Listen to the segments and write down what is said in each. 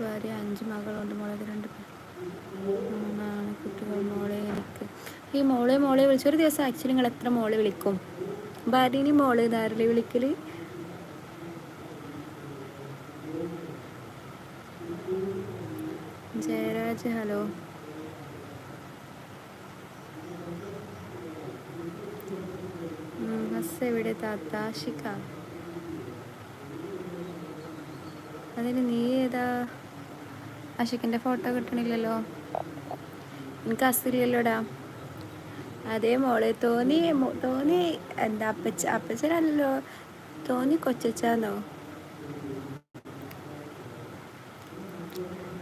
ഭാര്യ അഞ്ച് മകളുണ്ട് മോളെ രണ്ട് മൂന്നാണ് കുട്ടികൾ മോളെ എനിക്ക്. ഈ മോളെ മോളെ വിളിച്ച ഒരു ദിവസം ആക്ച്വലി നിങ്ങൾ എത്ര മോളെ വിളിക്കും? ഭാര്യനെ മോളെ ധാരളി വിളിക്കൽ ജയരാജ് ഹലോ. ഹസ് എവിടെ? താത്ത ആഷിക്ക അതിന് നീ ഏതാ ആഷിക്കിന്റെ ഫോട്ടോ കിട്ടണില്ലല്ലോ. എനിക്ക് അസില്ലല്ലോടാ അതേ മോളെ തോന്നി തോന്നി എന്താ അപ്പച്ച അപ്പച്ചനല്ലോ തോന്നി കൊച്ചാന്നോ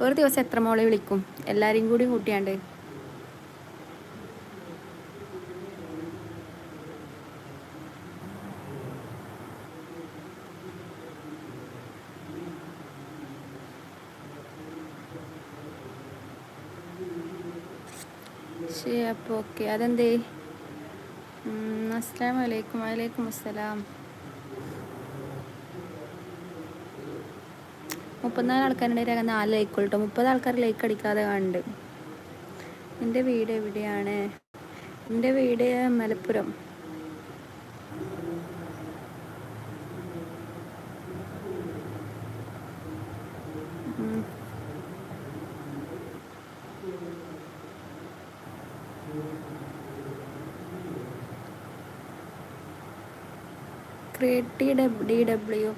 ഒരു ദിവസം എത്ര മോളെ വിളിക്കും? എല്ലാരെയും കൂടി കൂട്ടിയാണ്ട്. ശരി അപ്പോൾ ഓക്കെ. അതെന്തേ? അസ്സാം വലൈക്കും വലൈക്കും അസ്സലാം മുപ്പത്തിനാല് ആൾക്കാരുടെ നാല് ലൈക്ക് കേട്ടോ മുപ്പത് ആൾക്കാർ ലൈക്ക് അടിക്കാതെ കാണുന്നുണ്ട് എന്റെ വീട് എവിടെയാണ്? എന്റെ വീട് മലപ്പുറം. ക്രിയേറ്റ് ഡി ഡബ്ല്യു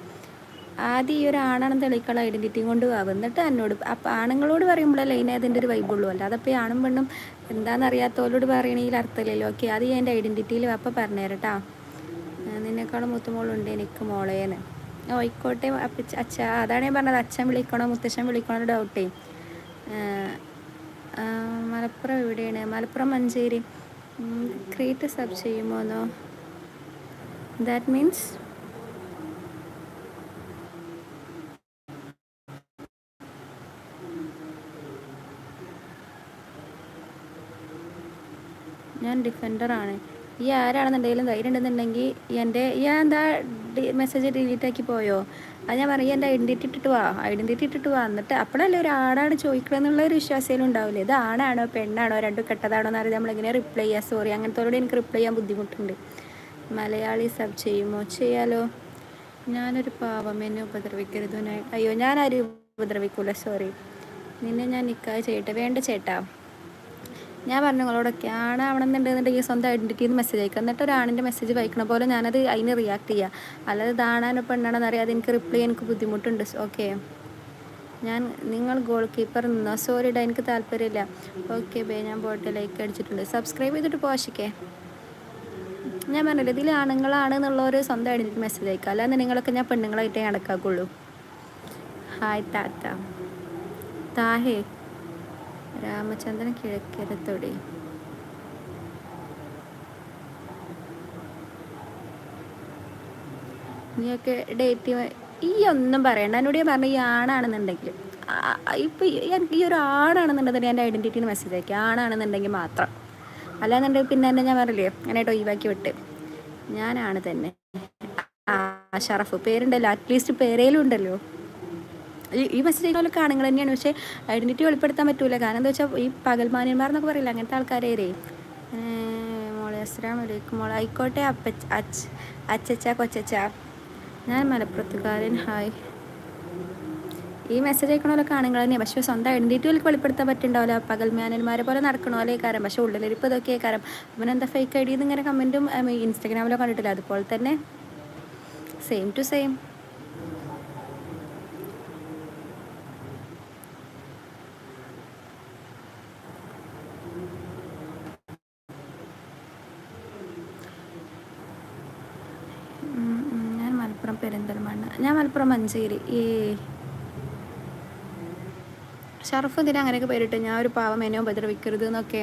ആദ്യം ഈ ഒരു ആണാണെന്ന് തെളിയിക്കാനുള്ള ഐഡന്റിറ്റിയും കൊണ്ട് ആവും. എന്നിട്ട് എന്നോട് അപ്പം ആണുങ്ങളോട് പറയുമ്പോഴല്ലേ അതിന് അതിന്റെ ഒരു വൈബുള്ളൂ അല്ല അതപ്പോൾ ആണും പെണ്ണും എന്താണെന്നറിയാത്തവരോട് പറയണമെങ്കിൽ അർത്ഥമില്ലല്ലോ. ഓക്കെ അത് ഞാൻ എന്റെ ഐഡന്റിറ്റിയിൽ അപ്പം പറഞ്ഞുതരട്ടാ നിന്നെക്കാളും മുത്തുമോളുണ്ട് എനിക്ക് മോളേന്ന്. ഓയിക്കോട്ടെ അപ്പച്ച അച്ഛ അതാണ് ഞാൻ പറഞ്ഞത്. അച്ഛൻ വിളിക്കണോ മുത്തശ്ശൻ വിളിക്കണോ ഡൗട്ടേ മലപ്പുറം എവിടെയാണ്? മലപ്പുറം മഞ്ചേരി. ക്രീറ്റ് സബ് ചെയ്യുമോന്നോ ദാറ്റ് means? ഞാൻ ഡിഫൻഡറാണ് ഈ ആരാണെന്നുണ്ടെങ്കിലും ധൈര്യം ഉണ്ടെന്നുണ്ടെങ്കിൽ എന്റെ ഞാൻ എന്താ മെസ്സേജ് ഡിലീറ്റ് ആക്കി പോയോ? അത് ഞാൻ പറയും എന്റെ ഐഡന്റിറ്റി ഇട്ടിട്ട് വാ. ഐഡന്റിറ്റി ഇട്ടിട്ട് വാ. എന്നിട്ട് അപ്പോഴല്ലേ ഒരു ആടാണ് ചോദിക്കണമെന്നുള്ള ഒരു വിശ്വാസയിലും ഉണ്ടാവില്ല? ഇത് ആണാണോ പെണ്ണാണോ രണ്ടും കെട്ടതാണോ എന്ന് അറിയാം നമ്മളെങ്ങനെ റിപ്ലൈ ചെയ്യുക സോറി അങ്ങനത്തോടെ എനിക്ക് റിപ്ലൈ ചെയ്യാൻ ബുദ്ധിമുട്ടുണ്ട്. മലയാളി സബ് ചെയ്യുമോ? ചെയ്യാലോ. ഞാനൊരു പാവം എന്നെ ഉപദ്രവിക്കരുത്. ഞാൻ- അയ്യോ ഞാനാരും ഉപദ്രവിക്കൂല സോറി നിന്നെ ഞാൻ നിൽക്കാതെ ചെയ്യട്ടെ. വേണ്ട ചേട്ടാ. ഞാൻ പറഞ്ഞു നിങ്ങളോടൊക്കെ ആവണമെന്നുണ്ടെന്നുണ്ടെങ്കിൽ സ്വന്തം ഐഡന്റിറ്റിന്ന് മെസ്സേജ് അയക്കുക എന്നിട്ട് ഒരാണിന്റെ മെസ്സേജ് വായിക്കണ പോലെ ഞാനത് അതിന് റിയാക്ട് ചെയ്യുക അല്ലാതെ ഇതാണാനോ പെണ്ണാണെന്ന് അറിയാതെ എനിക്ക് റിപ്ലൈ എനിക്ക് ബുദ്ധിമുട്ടുണ്ട്. ഓക്കെ ഞാൻ നിങ്ങൾ ഗോൾ കീപ്പർ നിന്നോ? സോറി ഡാ എനിക്ക് താല്പര്യമില്ല. ഓക്കെ ബേ ഞാൻ പോട്ടെ. ലൈക്ക് അടിച്ചിട്ടുണ്ട്. സബ്സ്ക്രൈബ് ചെയ്തിട്ട് പോഷിക്കേ ഞാൻ പറഞ്ഞില്ല ഇതിൽ ആണുങ്ങളാണ് എന്നുള്ള ഒരു സ്വന്തം ഐഡന്റിറ്റി മെസ്സേജ് അയക്കുക. അല്ലാതെ നിങ്ങളൊക്കെ ഞാൻ പെണ്ണുങ്ങളായിട്ടേ നടക്കാക്കുള്ളൂ. ഹായ് താത്ത. താഹേ. രാമചന്ദ്രൻ കിഴക്കരത്തൊടി. നീയൊക്കെ ഡേറ്റ് ഈ ഒന്നും പറയണ്ട. എന്നോട് ഞാൻ പറഞ്ഞു ഈ ആണാണെന്നുണ്ടെങ്കിൽ ഇപ്പം എനിക്ക് ഈ ഒരു ആണാണെന്നുണ്ടെങ്കിൽ എന്റെ ഐഡന്റിറ്റിന് മെസ്സേജ് അയക്കുക. ആണാണെന്നുണ്ടെങ്കിൽ മാത്രം. അല്ലാന്നുണ്ടെങ്കിൽ പിന്നെ എന്നെ ഞാൻ പറഞ്ഞില്ലേ അങ്ങനെയായിട്ട് ഒഴിവാക്കി വിട്ട്. ഞാനാണ് തന്നെ. ആ ഷറഫ് പേരുണ്ടല്ലോ അറ്റ്ലീസ്റ്റ് പേരേലും ഉണ്ടല്ലോ. ഈ ഈ മെസ്സേജ് പോലെ ആണുങ്ങൾ തന്നെയാണ്. പക്ഷേ ഐഡന്റിറ്റി വെളിപ്പെടുത്താൻ പറ്റൂല. കാരണം എന്താ വെച്ചാൽ ഈ പകൽമാന്യന്മാർ എന്നൊക്കെ പറയില്ല അങ്ങനത്തെ ആൾക്കാരേ മോളെ അസ്സലാം വലൈക്കും മോളെ ആയിക്കോട്ടെ അപ്പച്ച അച്ഛ അച്ചച്ച കൊച്ചച്ച. ഞാൻ മലപ്പുറത്തുകാരൻ. ഹായ്. ഈ മെസ്സേജ് അയക്കണമല്ലോ ആണുങ്ങൾ തന്നെയാണ് പക്ഷേ സ്വന്തം ഐഡന്റിറ്റി അവർക്ക് വെളിപ്പെടുത്താൻ പറ്റുന്നുണ്ടാവില്ല പകൽമാനന്മാരെ പോലെ നടക്കണോ പോലെ കാരം പക്ഷേ ഉള്ളിലിരിപ്പ് ഇതൊക്കെ കാരം അവനെന്താ ഫേക്ക് ഐ ഡി ഇങ്ങനെ കമന്റും ഇൻസ്റ്റാഗ്രാമിലോ കണ്ടിട്ടില്ല. അതുപോലെ തന്നെ സെയിം ടു സെയിം ഞാൻ മലപ്പുറം പെരിന്തൽമണ്ണ. ഞാൻ മലപ്പുറം മഞ്ചേരി. ഈ ഷറഫ് എന്തിനാ അങ്ങനെയൊക്കെ പേരിട്ട് ഞാൻ ഒരു പാവം എന്നെ ഉപദ്രവിക്കരുത് എന്നൊക്കെ